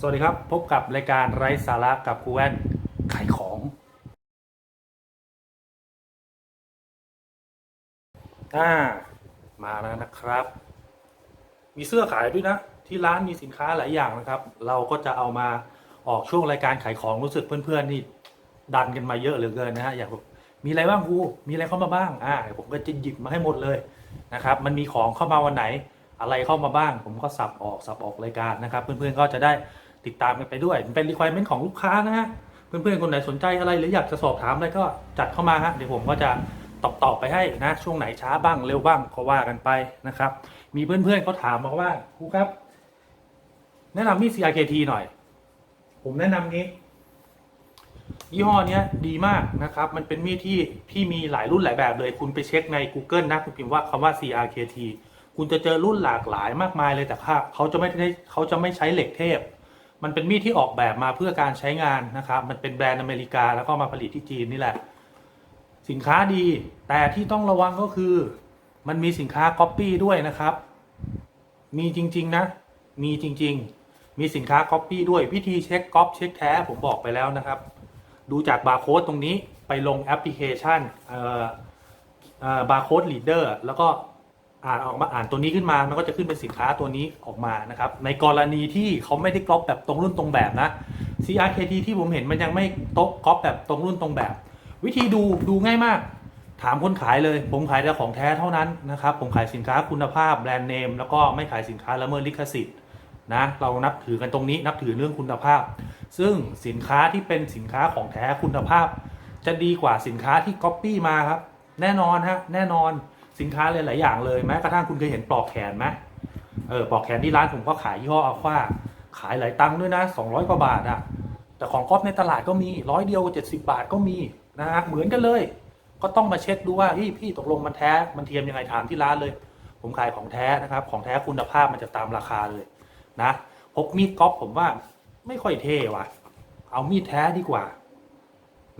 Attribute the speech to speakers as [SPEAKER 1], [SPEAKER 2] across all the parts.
[SPEAKER 1] สวัสดีครับ พบกับรายการไร้สาระกับครูแว่นขายของ อ่า มาแล้วนะครับ มีเสื้อขายด้วยนะ ที่ร้านมีสินค้าหลายอย่างนะครับ เราก็จะเอามาออกช่วงรายการขายของรู้สึกเพื่อนๆนี่ดันกันมาเยอะเหลือเกินนะฮะอยากมีอะไรบ้างครูมีอะไรเข้ามาบ้างอ่าผมก็จะหยิบมาให้หมดเลยนะครับ มันมีของเข้ามาวันไหน อะไรเข้ามาบ้าง ผมก็สับออกสับออกรายการนะครับ เพื่อนๆก็จะได้ติดตามกันไปด้วยเป็น requirement ของลูกค้านะฮะเพื่อนๆคนไหนสนใจอะไรหรืออยากจะสอบถามอะไรก็จัดเข้ามาฮะเดี๋ยวผมก็จะตอบตอบไปให้นะช่วงไหนช้าบ้างเร็วบ้างก็ว่ากันไปนะครับ มีเพื่อนๆเขาถามมาว่าครูครับ แนะนำมีด CRKT หน่อย ผมแนะนำงี้ ยี่ห้อเนี้ยดีมากนะครับ มันเป็นมีดที่ที่มีหลายรุ่นหลายแบบเลย คุณไปเช็คใน Google นะ คุณพิมพ์ว่าคำว่า CRKT คุณจะเจอรุ่นหลากหลายมากมายเลยแต่ว่าเขาจะไม่ได้เขาจะไม่ใช้เหล็กเทพ มันเป็นมีดที่ออกแบบมาเพื่อการใช้งานนะครับมันเป็นแบรนด์อเมริกาแล้วก็มาผลิตที่จีนนี่แหละ สินค้าดีแต่ที่ต้องระวังก็คือ มันมีสินค้าก๊อปปี้ด้วยนะครับ มีจริง ๆ นะ มีจริง ๆ มีสินค้าก๊อปปี้ด้วยวิธีเช็คก๊อปเช็คแท้ผมบอกไปแล้วนะครับ ดูจากบาร์โค้ดตรงนี้ไปลงแอปพลิเคชันบาร์โค้ดลีดเดอร์แล้วก็ อ่านออกมาอ่านตัวนี้ขึ้นมามันก็จะขึ้นเป็นสินค้าตัวนี้ออกมานะครับ ในกรณีที่เขาไม่ได้ก๊อปแบบตรงรุ่นตรงแบบนะ CRKT ที่ผมเห็นมันยังไม่โต๊ะก๊อปแบบตรงรุ่นตรงแบบ วิธีดูดูง่ายมาก ถามคนขายเลย ผมขายแต่ของแท้เท่านั้นนะครับ ผมขายสินค้าคุณภาพแบรนด์เนมแล้วก็ไม่ขายสินค้าละเมิดลิขสิทธิ์นะเรานับถือกันตรงนี้นับถือเรื่องคุณภาพ ซึ่งสินค้าที่เป็นสินค้าของแท้คุณภาพ จะดีกว่าสินค้าที่ก๊อปปี้มาครับ แน่นอนฮะแน่นอน สินค้าหลายๆอย่างเลยแม้กระทั่งคุณเคยเห็นปลอกแขนไหมเออปลอกแขนที่ร้านผมก็ขายยี่ห้ออัลฟาขายหลายตังค์ด้วยนะ 200 กว่าบาทอะแต่ของก๊อปในตลาดก็มีร้อยเดียว 70 บาทก็มีนะฮะเหมือนกันเลย ก็ต้องมาเช็คดูว่าพี่พี่ตกลงมันแท้มันเทียมยังไงถามที่ร้านเลย ผมขายของแท้นะครับ ของแท้คุณภาพมันจะตามราคาเลยนะพกมีดก๊อปผมว่าไม่ค่อยเท่ว่ะ เอามีดแท้ดีกว่า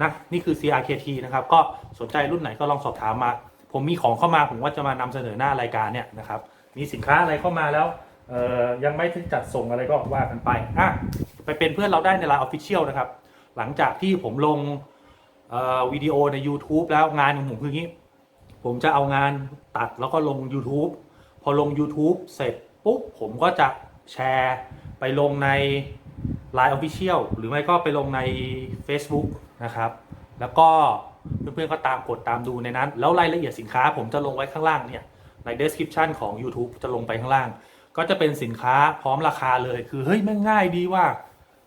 [SPEAKER 1] นะนี่คือ CRKT นะครับ ก็สนใจรุ่นไหนก็ลองสอบถามมา ผมมีของเข้ามาผมว่าจะมานำเสนอหน้ารายการเนี่ยนะครับมีสินค้าอะไรเข้ามาแล้วยังไม่ถึงจัดส่งอะไรก็ว่ากันไปอะไปเป็นเพื่อนเราได้ในไลน์ออฟฟิเชียลนะครับ หลังจากที่ผมลงวิดีโอใน YouTube แล้วงานของผมคืองี้ ผมจะเอางานตัดแล้วก็ลง YouTube พอลง YouTube เสร็จปุ๊บผมก็จะแชร์ไปลงใน Line Official หรือไม่ก็ไปลงใน Facebook นะครับ แล้วก็ เพื่อนๆก็ตามกดตามดูในนั้น แล้วรายละเอียดสินค้าผมจะลงไว้ข้างล่างเนี่ยใน description ของ YouTube จะลงไปข้างล่าง ก็จะเป็นสินค้าพร้อมราคาเลยคือเฮ้ยม่งง่ายดีว่า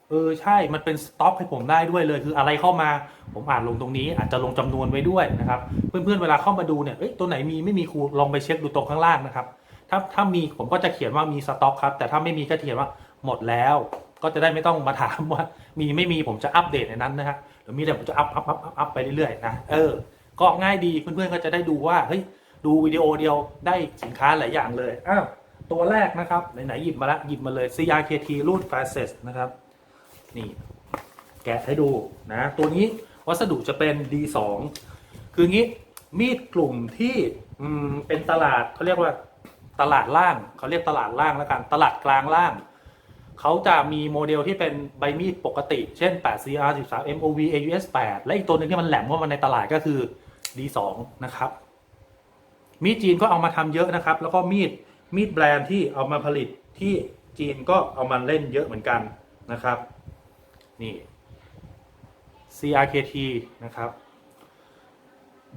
[SPEAKER 1] เออใช่ มันเป็นสต็อกให้ผมได้ด้วยเลย คืออะไรเข้ามา ผมอ่านลงตรงนี้ อาจจะลงจำนวนไว้ด้วยนะครับ เพื่อนๆ เวลาเข้ามาดูเนี่ยเอ้ย ตัวไหนมีไม่มีครูลองไปเช็คดูตรงข้างล่างนะครับ ถ้าถ้ามีผมก็จะเขียนว่ามีสต็อกครับ แต่ถ้าไม่มีก็เขียนว่าหมดแล้ว ก็จะได้ไม่ต้องมาถามว่ามีไม่มีผมจะอัปเดตในนั้นนะฮะหรือ มีแต่ผมจะอัพอัพอัพอัพอัพไปเรื่อยๆนะเออก็ง่ายดีเพื่อนๆก็จะได้ดูว่าเฮ้ยดูวิดีโอเดียวได้สินค้าหลายอย่างเลยอ้าวตัวแรกนะครับไหนๆหยิบมาละหยิบมาเลย CRKT รุ่น Facet นะครับ นี่ แกะให้ดูนะ ตัวนี้วัสดุจะเป็น D2 คืองี้มีดกลุ่มที่อืมเป็นตลาดเขาเรียกว่าตลาดล่างเขาเรียกตลาดล่างแล้วกัน ตลาดกลางล่าง เขาจะมีโมเดลที่เป็นใบมีดปกติ เช่น 8 CR 13 MOV AUS 8 และอีกตัวหนึ่งที่มันแหลมเข้ามาในตลาดก็คือ D2 นะครับ มีดจีนก็เอามาทำเยอะนะครับ แล้วก็มีดมีดแบรนด์ที่เอามาผลิตที่จีนก็เอามาเล่นเยอะเหมือนกันนะครับ นี่ CRKT นะครับ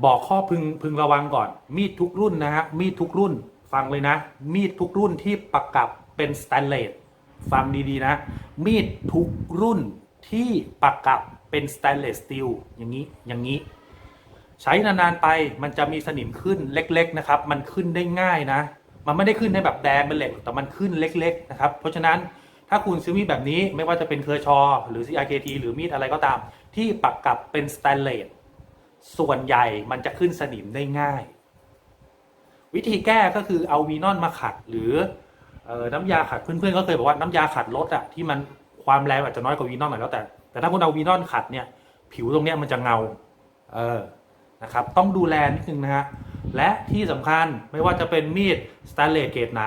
[SPEAKER 1] บอกข้อพึงพึงระวังก่อน มีดทุกรุ่นนะฮะ มีดทุกรุ่นฟังเลยนะ มีดทุกรุ่นที่ประกับเป็นสแตนเลส ฟังดีๆนะ มีดทุกรุ่นที่ประกับเป็นสแตนเลสสตีลอย่างนี้อย่างนี้ ใช้นานๆไปมันจะมีสนิมขึ้นเล็ก ๆ นะครับ มันขึ้นได้ง่ายนะ มันไม่ได้ขึ้นในแบบแดงเป็นเหล็กแต่มันขึ้นเล็ก ๆ นะครับ เพราะฉะนั้นถ้าคุณซื้อมีดแบบนี้ไม่ว่าจะเป็นเคอร์ชอ หรือ CRKT หรือมีดอะไรก็ตาม ที่ปักกับเป็นสแตนเลสส่วนใหญ่มันจะขึ้นสนิมได้ง่าย วิธีแก้ก็คือเอาวีนอนมาขัดหรือ เออน้ำยาขัดเพื่อนๆก็เคยบอกว่าน้ำยาขัดรถอะที่มันความแรงอาจจะน้อยกว่าวีนอนหน่อยแล้วแต่ แต่ถ้าคุณเอาวีนอนขัดเนี่ยผิวตรงเนี้ยมันจะเงาเออนะครับต้องดูแลนิดนึงนะฮะและที่สำคัญไม่ว่าจะเป็นมีดสแตนเลสเกรดไหน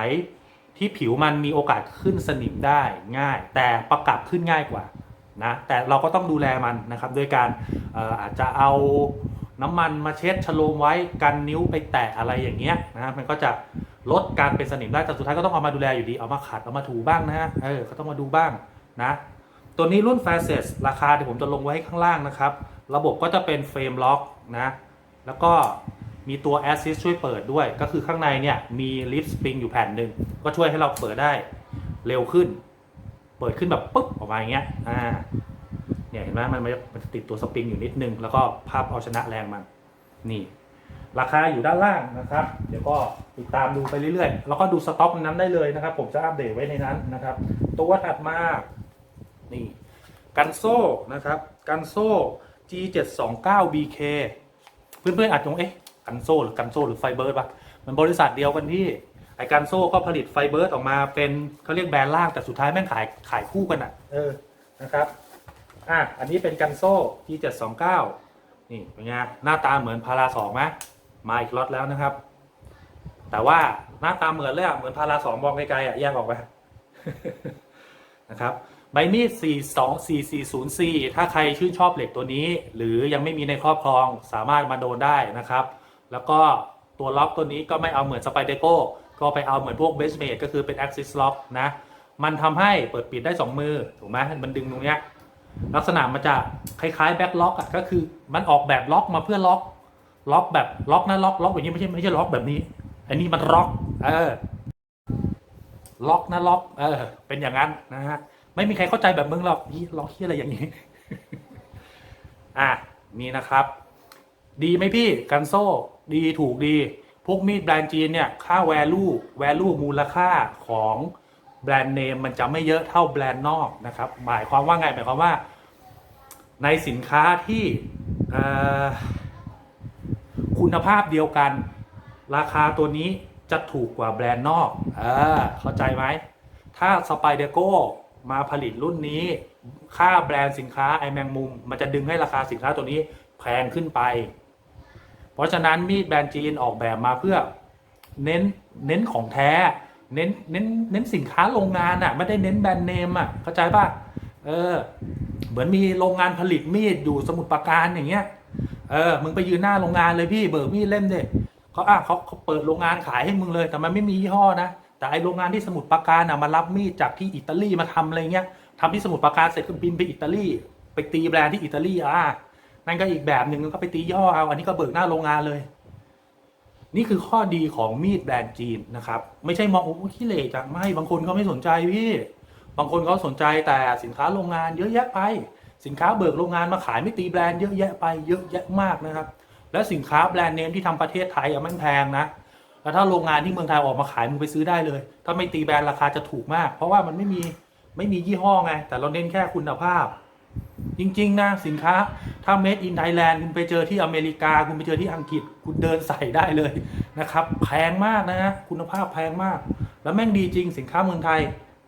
[SPEAKER 1] ที่ผิวมันมีโอกาสขึ้นสนิมได้ง่าย แต่ประกับขึ้นง่ายกว่านะแต่เราก็ต้องดูแลมันนะครับด้วยการอออาจจะเอาน้ำมันมาเช็ดชโลมไว้กันนิ้วไปแตะอะไรอย่างเงี้ยนะมันก็จะ ลดการเป็นสนิมได้แต่สุดท้ายก็ต้องเอามาดูแลอยู่ดีเอามาขัดเอามาถูบ้างนะฮะเออก็ต้องมาดูบ้างนะ ตัวนี้รุ่น f a c e s ราคาเดี๋ยวผมจะลงไว้ข้างล่างนะครับ ระบบก็จะเป็นเฟรมล็อกนะแล้วก็มีตัว Assist ช่วยเปิดด้วย ก็คือข้างในเนี่ยมีลิฟต์สปริงอยู่แผ่นหนึ่งก็ช่วยให้เราเปิดได้เร็วขึ้น เปิดขึ้นแบบปุ๊บออกมาอย่างเงี้ยอ่าเนี่ยเห็นไหมมันมันจะติดตัวสปริงอยู่นิดนึง แล้วก็ภาพเอาชนะแรงมันนี่ ราคาอยู่ด้านล่างนะครับ เดี๋ยวก็ติดตามดูไปเรื่อยๆ แล้วก็ดูสต็อกนั้นได้เลยนะครับ ผมจะอัปเดตไว้ในนั้นนะครับ ตัวถัดมานี่กันโซ่นะครับกันโซ่ G729BK เพื่อนๆอาจจะงงเอ๊ะกันโซ่หรือกันโซ่หรือไฟเบิร์ดปะมันบริษัทเดียวกันพี่ไอ้กันโซ่ก็ผลิตไฟเบิร์ดออกมาเป็นเขาเรียกแบรนด์ล่างแต่สุดท้ายแม่งขายขายคู่กันอะ เออนะครับอะอันนี้เป็นกันโซ่ G729 นี่เป็นไงหน้าตาเหมือนพาราสองไหม มาอีกล็อตแล้วนะครับ แต่ว่าหน้าตาเหมือนเลยอะเหมือนพาราสองมองไกลๆอะแยกออกไปนะครับใบมีด 424404 ถ้าใครชื่นชอบเหล็กตัวนี้ หรือยังไม่มีในครอบครองสามารถมาโดนได้นะครับ แล้วก็ตัวล็อกตัวนี้ก็ไม่เอาเหมือนสไปเดโก้ก็ไปเอาเหมือนพวกเบสเมดก็คือเป็น Axis Lock นะ มันทำให้เปิดปิดได้ 2 มือ ถูกไหมมันดึงตรงเนี้ยลักษณะมันจะคล้ายๆแบ็คล็อกอะก็คือมันออกแบบล็อกมาเพื่อล็อก ล็อกแบบล็อกนะล็อกล็อกแบบนี้ไม่ใช่ไม่ใช่ล็อกแบบนี้ อันนี้มันล็อก เออ ล็อกนะล็อก เออ เป็นอย่างนั้นนะฮะไม่มีใครเข้าใจแบบมึงหรอกยี่ล็อกที่อะไรอย่างนี้ อะนี่นะครับ ดีไหมพี่กันโซ่ ดีถูกดี พวกมีดแบรนด์จีนเนี่ย ค่า value value มูลค่าของแบรนด์เนมมันจะไม่เยอะเท่าแบรนด์นอกนะครับ หมายความว่าไงหมายความว่า ในสินค้าที่อ่อ คุณภาพเดียวกัน ราคาตัวนี้จะถูกกว่าแบรนด์นอกเออเข้าใจไหม ถ้าสไปเดโก้มาผลิตรุ่นนี้ ค่าแบรนด์สินค้าไอแมงมุม มันจะดึงให้ราคาสินค้าตัวนี้แพงขึ้นไป เพราะฉะนั้นมีดแบรนด์จีนออกแบบมาเพื่อเน้นเน้นของแท้ เน้นเน้นเน้นสินค้าโรงงานอะไม่ได้เน้นแบรนด์เนมอะเข้าใจป่ะเออเหมือนมีโรงงานผลิตมีดอยู่สมุทรปราการอย่างเงี้ย เออ มึงไปยืนหน้าโรงงานเลยพี่เบิกมีดเล่มเด็เขาอะเขาเขาเปิดโรงงานขายให้มึงเลย แต่มันไม่มียี่ห้อนะแต่ไอโรงงานที่สมุทรปราการอะมารับมีดจากที่อิตาลีมาทำอะไรเงี้ยทำที่สมุทรปราการเสร็จก็บินไปอิตาลีไปตีแบรนด์ที่อิตาลีอะนั่นก็อีกแบบหนึ่งก็ไปตีย่อเอา อันนี้ก็เบิกหน้าโรงงานเลย นี่คือข้อดีของมีดแบรนด์จีนนะครับ ไม่ใช่มองโอ้โหขี้เหร่จังไม่บางคนเขาไม่สนใจพี่ บางคนเขาสนใจแต่สินค้าโรงงานเยอะแยะไป สินค้าเบิกโรงงานมาขายไม่ตีแบรนด์เยอะแยะไปเยอะแยะมากนะครับ แล้วสินค้าแบรนด์เนมที่ทำประเทศไทยอะมันแพงนะแล้วถ้าโรงงานที่เมืองไทยออกมาขายมึงไปซื้อได้เลย ถ้าไม่ตีแบรนด์ราคาจะถูกมาก เพราะว่ามันไม่มีไม่มียี่ห้อไง แต่เราเน้นแค่คุณภาพ จริง ๆ นะ สินค้าถ้า made in Thailand คุณไปเจอที่อเมริกา คุณไปเจอที่อังกฤษ คุณเดินใส่ได้เลยนะครับ แพงมากนะฮะคุณภาพแพงมาก แล้วแม่งดีจริงสินค้าเมืองไทย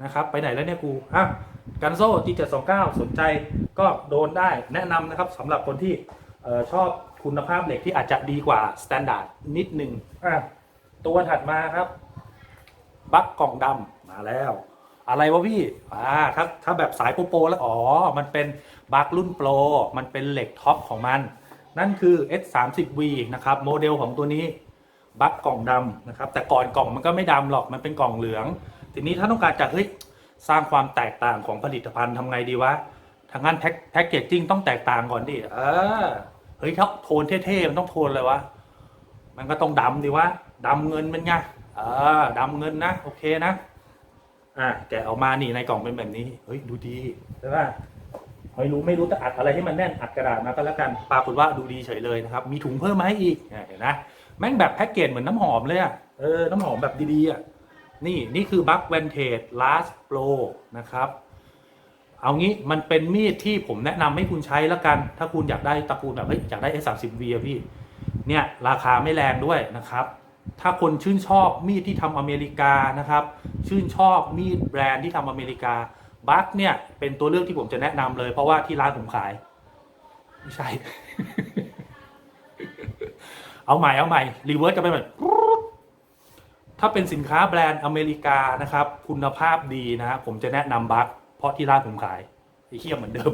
[SPEAKER 1] นะครับ ไปไหนแล้วเนี่ยกูอะ กันโซ่ G729 สนใจก็โดนได้แนะนำนะครับสำหรับคนที่เอ่อชอบคุณภาพเหล็กที่อาจจะดีกว่าสแตนดาร์ดนิดหนึ่งอะตัวถัดมาครับบัคกล่องดำมาแล้ว อะไรวะพี่อ่าถ้าถ้าแบบสายโปรโปรแล้ว อ๋อ มันเป็นบัครุ่นโปรมันเป็นเหล็กท็อปของมัน นั่นคือ S30V นะครับ โมเดลของตัวนี้บัคกล่องดำนะครับ แต่ก่อนกล่องมันก็ไม่ดำหรอกมันเป็นกล่องเหลือง ทีนี้ถ้าต้องการจะเฮ้ย สร้างความแตกต่างของผลิตภัณฑ์ทำไงดีวะทางงานแพ็คแพ็คเกจจิ้งต้องแตกต่างก่อนดิเออเฮ้ยถ้าโทนเท่ๆมันต้องโทนเลยวะมันก็ต้องดำดิวะดำเงินเป็นไงเออดำเงินนะโอเคนะอะแกะออกมานี่ในกล่องเป็นแบบนี้เฮ้ยดูดีใช่ป่ะไม่รู้ไม่รู้จะอัดอะไรให้มันแน่นอัดกระดาษมาก็แล้วกันปรากฏว่าดูดีเฉยเลยนะครับ มีถุงเพิ่มมาให้อีกเนี่ยเห็นนะแม่งแบบแพ็กเกจเหมือนน้ำหอมเลยอะเออน้ำหอมแบบดีๆอะ นี่นี่คือบัคแวนเทจลาสโปรนะครับ เอางี้มันเป็นมีดที่ผมแนะนำให้คุณใช้แล้วกัน ถ้าคุณอยากได้ตระกูลแบบเฮ้ยอยากได้ S30V อะพี่ เนี่ยราคาไม่แรงด้วยนะครับ ถ้าคนชื่นชอบมีดที่ทำอเมริกานะครับ ชื่นชอบมีดแบรนด์ที่ทำอเมริกาบัคเนี่ยเป็นตัวเลือกที่ผมจะแนะนำเลย เพราะว่าที่ร้านผมขาย ไม่ใช่ เอาใหม่เอาใหม่รีเวิร์สกันไปใหม่ ถ้าเป็นสินค้าแบรนด์อเมริกานะครับ คุณภาพดีนะฮะผมจะแนะนำบัคเพราะที่ร้านผมขายไอ้เคียเหมือนเดิม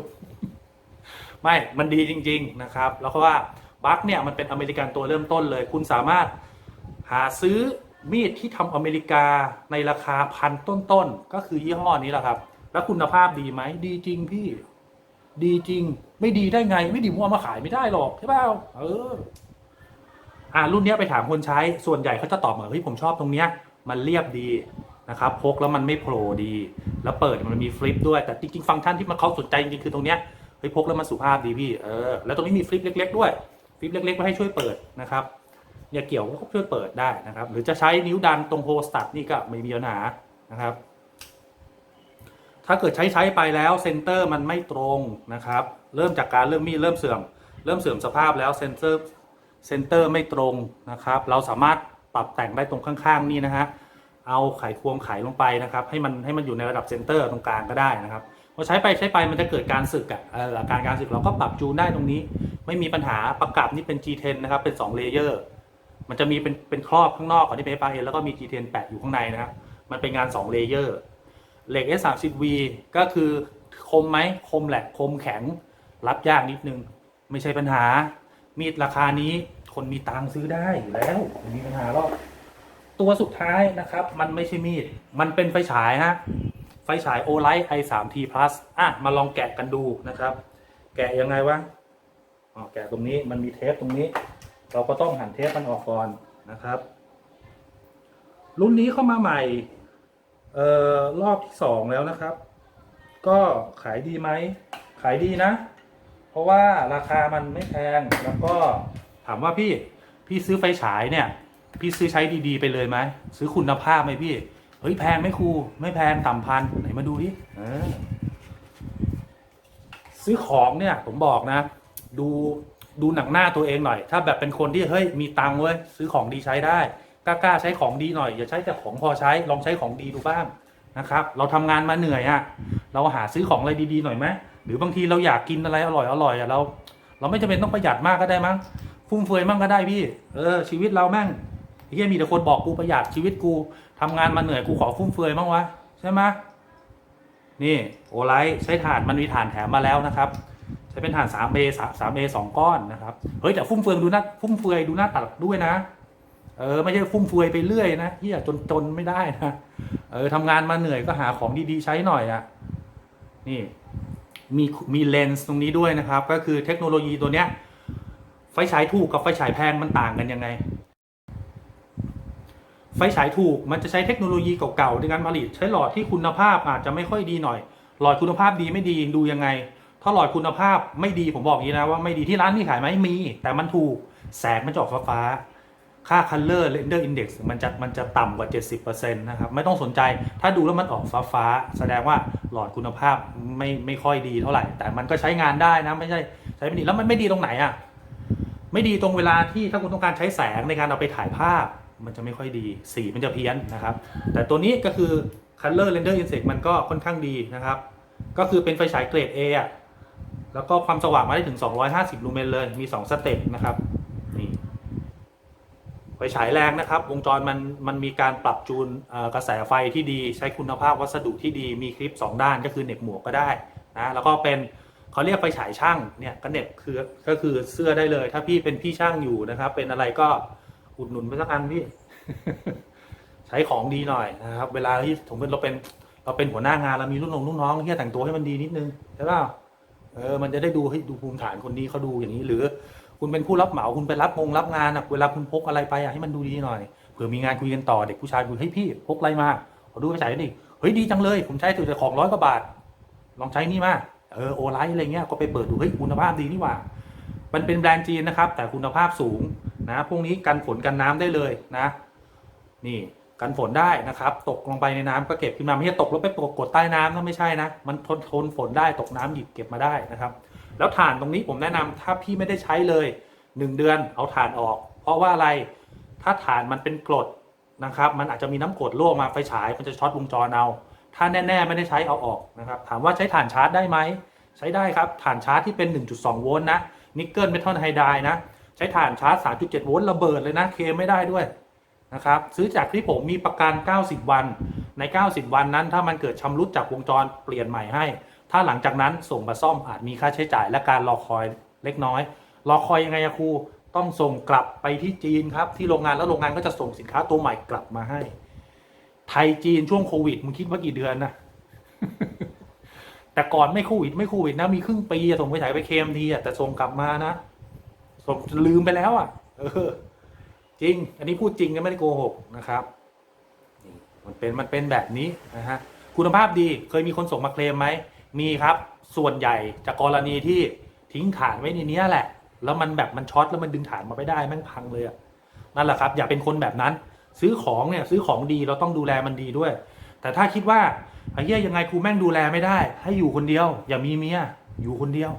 [SPEAKER 1] ไม่มันดีจริง ๆนะครับ แล้วก็ว่าบัคเนี่ยมันเป็นอเมริกันตัวเริ่มต้นเลย คุณสามารถหาซื้อมีดที่ทำอเมริกาในราคาพันต้นๆก็คือยี่ห้อนี้แหละครับ แล้วคุณภาพดีไหมดีจริงพี่ ดีจริง ไม่ดีได้ไง ไม่ดีมเอามาขายไม่ได้หรอกใช่เปล่าเออ อ่ารุ่นนี้ไปถามคนใช้ส่วนใหญ่เขาจะตอบเหมาเฮ้ยผมชอบตรงเนี้ยมันเรียบดีนะครับพกแล้วมันไม่โผล่ดี แล้วเปิดมันมีฟลิปด้วยแต่จริงๆฟังก์ชันที่มันเขาสนใจจริงๆคือตรงเนี้ยเฮ้ยพกแล้วมันสุภาพดีพี่เออแล้วตรงนี้มีฟลิปเล็ก ๆ ด้วยฟลิปเล็กๆไว้ให้ช่วยเปิดนะครับอย่าเกี่ยวก็ช่วยเปิดได้นะครับ หรือจะใช้นิ้วดันตรงโฮสตัดนี่ก็ไม่มีปัญหานะครับ ถ้าเกิดใช้ใช้ไปแล้วเซนเตอร์มันไม่ตรงนะครับ เริ่มจากการเริ่มมีเริ่มเสื่อม เริ่มเสื่อมสภาพแล้วเซนเซอร์ เซนเตอร์ไม่ตรงนะครับ เราสามารถปรับแต่งได้ตรงข้างๆนี่นะฮะเอาไขควงไขลงไปนะครับ ให้มันให้มันอยู่ในระดับเซนเตอร์ตรงกลางก็ได้นะครับพอใช้ไปใช้ไปมันจะเกิดการสึกอะเอ่อการการสึกเราก็ปรับจูนได้ตรงนี้ ไม่มีปัญหาประกับนี่เป็น G10 นะครับ เป็น2เลเยอร์มันจะมีเป็นเป็นครอบข้างนอกก่อนที่เป็น FRN แล้วก็มี G10 แปะอยู่ข้างในนะครับ มันเป็นงาน2เลเยอร์เหล็ก S30V ก็คือคมไหมคมแหละคมแข็งรับยากนิดนึง ไม่ใช่ปัญหา มีดราคานี้คนมีตังซื้อได้อยู่แล้วไม่มีปัญหาหรอกตัวสุดท้ายนะครับ มันไม่ใช่มีด มันเป็นไฟฉายฮะไฟฉาย Olight i3T Plus อะมาลองแกะกันดูนะครับ แกะยังไงวะอ๋อแกะตรงนี้มันมีเทปตรงนี้ เราก็ต้องหั่นเทปมันออกก่อนนะครับ รุ่นนี้เข้ามาใหม่เอ่อรอบที่สองแล้วนะครับ ก็ขายดีไหม ขายดีนะ ราะว่าราคามันไม่แพงแล้วก็ถามว่าพี่พี่ซื้อไฟฉายเนี่ย พี่ซื้อใช้ดีๆไปเลยไหมซื้อคุณภาพไหมพี่เฮ้ยแพงไหมครูไม่แพงต่ำพันไหนมาดูดิซื้อของเนี่ย ผมบอกนะ ดูดูหนังหน้าตัวเองหน่อย ถ้าแบบเป็นคนที่เฮ้ยมีตังค์เว้ยซื้อของดีใช้ได้กล้าๆใช้ของดีหน่อย อย่าใช้แต่ของพอใช้ลองใช้ของดีดูบ้างนะครับ เราทำงานมาเหนื่อยอะเราหาซื้อของอะไรดีๆหน่อยไหม หรือบางทีเราอยากกินอะไรอร่อยอร่อยๆอะเราเราไม่จำเป็นต้องประหยัดมากก็ได้มั้งฟุ่มเฟือยมั่งก็ได้พี่ เออชีวิตเราแม่งไอ้เหี้ยมีแต่คนบอกกูประหยัดชีวิตกูทำงานมาเหนื่อยกูขอฟุ่มเฟือยบ้างวะใช่ไหมนี่โอไลท์ใช้ถ่านมันมีถ่านแถมมาแล้วนะครับ ใช้เป็นถ่าน 3A 3A สองก้อนนะครับเฮ้ยแต่ฟุ่มเฟือยดูหน้าฟุ่มเฟือยดูหน้าตัดด้วยนะเออไม่ใช่ฟุ่มเฟือยไปเรื่อยนะเฮียจนจนไม่ได้นะเออทำงานมาเหนื่อยก็หาของดีๆใช้หน่อยอะนี่ มีมีเลนส์ตรงนี้ด้วยนะครับ ก็คือเทคโนโลยีตัวเนี้ยไฟฉายถูกกับไฟฉายแพงมันต่างกันยังไง ไฟฉายถูกมันจะใช้เทคโนโลยีเก่าๆในการผลิต ใช้หลอดที่คุณภาพอาจจะไม่ค่อยดีหน่อย หลอดคุณภาพดีไม่ดีดูยังไง ถ้าหลอดคุณภาพไม่ดีผมบอกอย่างนี้นะว่าไม่ดีที่ร้านมีขายไหมมี แต่มันถูกแสงมันจะออกฟ้าๆ ค่า color render index มันจะมันจะต่ำกว่า 70%นะครับ ไม่ต้องสนใจถ้าดูแล้วมันออกฟ้าๆแสดงว่าหลอดคุณภาพไม่ไม่ค่อยดีเท่าไหร่ แต่มันก็ใช้งานได้นะ ไม่ใช่ใช้ไม่ดีแล้วมันไม่ดีตรงไหนอะ ไม่ดีตรงเวลาที่ถ้าคุณต้องการใช้แสงในการเอาไปถ่ายภาพ มันจะไม่ค่อยดีสีมันจะเพี้ยนนะครับ แต่ตัวนี้ก็คือ color render index มันก็ค่อนข้างดีนะครับ ก็คือเป็นไฟฉายเกรด A อะแล้วก็ความสว่างมาได้ถึง 250 ลูเมนเลยมี 2 สเต็ปนะครับ ไฟฉายแรงนะครับ วงจรมันมันมีการปรับจูนกระแสไฟที่ดี ใช้คุณภาพวัสดุที่ดีมีคลิป 2 ด้านก็คือเน็บหมวกก็ได้นะแล้วก็เป็นเขาเรียกไฟฉายช่างเนี่ยก็เน็บคือก็คือเสื้อได้เลย ถ้าพี่เป็นพี่ช่างอยู่นะครับ เป็นอะไรก็อุดหนุนไปสักอันพี่ใช้ของดีหน่อยนะครับ เวลาที่ผมเป็นเราเป็นเราเป็นหัวหน้างานเรามีรุ่นน้องรุ่นน้องที่แต่งตัวให้มันดีนิดนึงใช่ป่าเออมันจะได้ดูให้ดูภูมิฐานคนนี้เขาดูอย่างนี้หรือ คุณเป็นผู้รับเหมาคุณไปรับงงรับงานอะเวลาคุณพกอะไรไปอะให้มันดูดีหน่อยเผื่อมีงานคุยกันต่อเด็กผู้ชายคุยเฮ้ยพี่พกอะไรมาขอดูไปใส่ดิเฮ้ยดีจังเลย ผมใช้ถือแต่ของร้อยกว่าบาท ลองใช้นี่มาเออโอไลท์อะไรเงี้ยก็ไปเปิดดูเฮ้ยคุณภาพดีนี่หว่า มันเป็นแบรนด์จีนนะครับ แต่คุณภาพสูงนะพวกนี้กันฝนกันน้ำได้เลยนะ นี่กันฝนได้นะครับ ตกลงไปในน้ำก็เก็บขึ้นมาไม่ใช่ตกแล้วไปกดใต้น้ำนะไม่ใช่นะ มันทนทนฝนได้ตกน้ำหยิบเก็บมาได้นะครับ แล้วถ่านตรงนี้ผมแนะนำถ้าพี่ไม่ได้ใช้เลยหนึ่งเดือนเอาถ่านออก เพราะว่าอะไรถ้าถ่านมันเป็นกรดนะครับ มันอาจจะมีน้ำกรดรั่วมาไฟฉายมันจะช็อตวงจรเอาถ้าแน่ ๆ ไม่ได้ใช้เอาออกนะครับ ถามว่าใช้ถ่านชาร์จได้ไหมใช้ได้ครับถ่านชาร์จที่เป็น 1.2 โวลต์นะนิกเกิลเมทัลไฮไดร์นะใช้ถ่านชาร์จ 3.7 โวลต์ระเบิดเลยนะเคไม่ได้ด้วยนะครับซื้อจากที่ผมมีประกัน 90 วันใน 90 วันนั้น ถ้ามันเกิดชำรุดจากวงจรเปลี่ยนใหม่ให้ ถ้าหลังจากนั้นส่งมาซ่อมอาจมีค่าใช้จ่ายและการรอคอยเล็กน้อย รอคอยยังไงครูต้องส่งกลับไปที่จีนครับ ที่โรงงานแล้วโรงงานก็จะส่งสินค้าตัวใหม่กลับมาให้ ไทยจีนช่วงโควิดมึงคิดว่ากี่เดือนนะแต่ก่อนไม่โควิดไม่โควิดนะมีครึ่งปีส่งไปถ่ายไปเคมทีอะแต่ส่งกลับมานะส่งลืมไปแล้วอะเออ จริง อันนี้พูดจริงนะไม่ได้โกหกนะครับมันเป็นมันเป็นแบบนี้นะฮะคุณภาพดีเคยมีคนส่งมาเคลมไหม มีครับส่วนใหญ่จากกรณีที่ทิ้งฐานไว้ในเนี้ยแหละ แล้วมันแบบมันช็อตแล้วมันดึงฐานมาไม่ได้แม่งพังเลยอะนั่นแหละครับ อย่าเป็นคนแบบนั้น ซื้อของเนี่ยซื้อของดีเราต้องดูแลมันดีด้วย แต่ถ้าคิดว่าไอ้เหี้ยยังไงกูแม่งดูแลไม่ได้ ให้อยู่คนเดียว อย่ามีเมียอยู่คนเดียว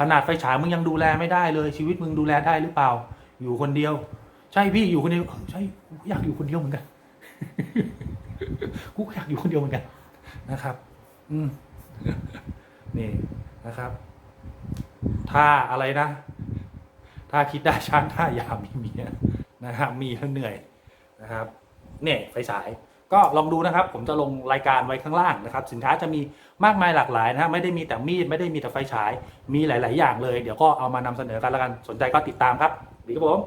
[SPEAKER 1] ขนาดไฟฉายมึงยังดูแลไม่ได้เลย ชีวิตมึงดูแลได้หรือเปล่า อยู่คนเดียว ใช่พี่อยู่คนเดียวใช่กูอยากอยู่คนเดียวเหมือนกันกูก็อยากอยู่คนเดียวเหมือนกันนะครับ อืม นี่นะครับ ถ้าอะไรนะ ถ้าคิดได้ช้าติหน้าอย่ามีเมียนะครับ มีแล้วเหนื่อยนะครับ เนี่ยไฟฉายก็ลองดูนะครับ ผมจะลงรายการไว้ข้างล่างนะครับ สินค้าจะมีมากมายหลากหลายนะฮะไม่ได้มีแต่มีดไม่ได้มีแต่ไฟฉาย มีหลาย ๆ อย่างเลย เดี๋ยวก็เอามานำเสนอกันแล้วกัน สนใจก็ติดตามครับดีครับผม